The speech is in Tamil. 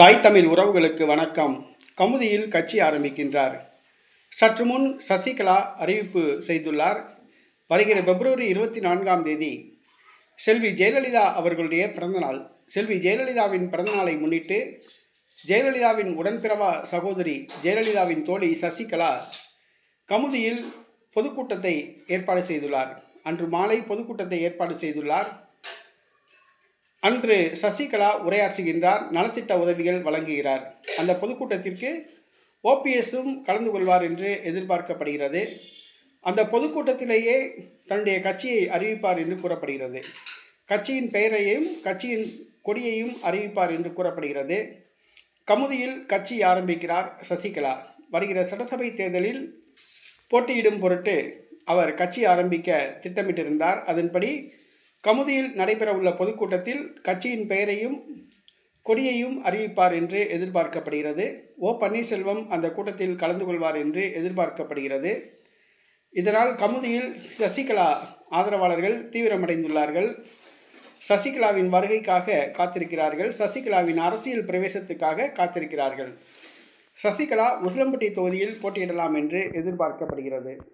தாய் தமிழ் உறவுகளுக்கு வணக்கம். கமுதியில் கட்சி ஆரம்பிக்கின்றார். சற்று முன் சசிகலா அறிவிப்பு செய்துள்ளார். வருகிற பிப்ரவரி இருபத்தி நான்காம் தேதி செல்வி ஜெயலலிதா அவர்களுடைய பிறந்தநாள். செல்வி ஜெயலலிதாவின் பிறந்தநாளை முன்னிட்டு ஜெயலலிதாவின் உடன்பிறவா சகோதரி ஜெயலலிதாவின் தோழி சசிகலா கமுதியில் பொதுக்கூட்டத்தை ஏற்பாடு செய்துள்ளார். அன்று மாலை பொதுக்கூட்டத்தை ஏற்பாடு செய்துள்ளார். அன்று சசிகலா உரையாற்றுகின்றார் நலத்திட்ட உதவிகள் வழங்குகிறார். அந்த பொதுக்கூட்டத்திற்கு ஓபிஎஸும் கலந்து கொள்வார் என்று எதிர்பார்க்கப்படுகிறது. அந்த பொதுக்கூட்டத்திலேயே தன்னுடைய கட்சியை அறிவிப்பார் என்று கூறப்படுகிறது. கட்சியின் பெயரையும் கட்சியின் கொடியையும் அறிவிப்பார் என்று கூறப்படுகிறது. கமுதியில் கட்சி ஆரம்பிக்கிறார் சசிகலா. வருகிற சட்டசபை தேர்தலில் போட்டியிடும் பொருட்டு அவர் கட்சி ஆரம்பிக்க திட்டமிட்டிருந்தார். அதன்படி கமுதியில் நடைபெறவுள்ள பொதுக்கூட்டத்தில் கட்சியின் பெயரையும் கொடியையும் அறிவிப்பார் என்று எதிர்பார்க்கப்படுகிறது. ஓ பன்னீர்செல்வம் அந்த கூட்டத்தில் கலந்து கொள்வார் என்று எதிர்பார்க்கப்படுகிறது. இதனால் கமுதியில் சசிகலா ஆதரவாளர்கள் தீவிரமடைந்துள்ளார்கள். சசிகலாவின் வருகைக்காக காத்திருக்கிறார்கள். சசிகலாவின் அரசியல் பிரவேசத்துக்காக காத்திருக்கிறார்கள். சசிகலா உசிலம்பட்டி தொகுதியில் போட்டியிடலாம் என்று எதிர்பார்க்கப்படுகிறது.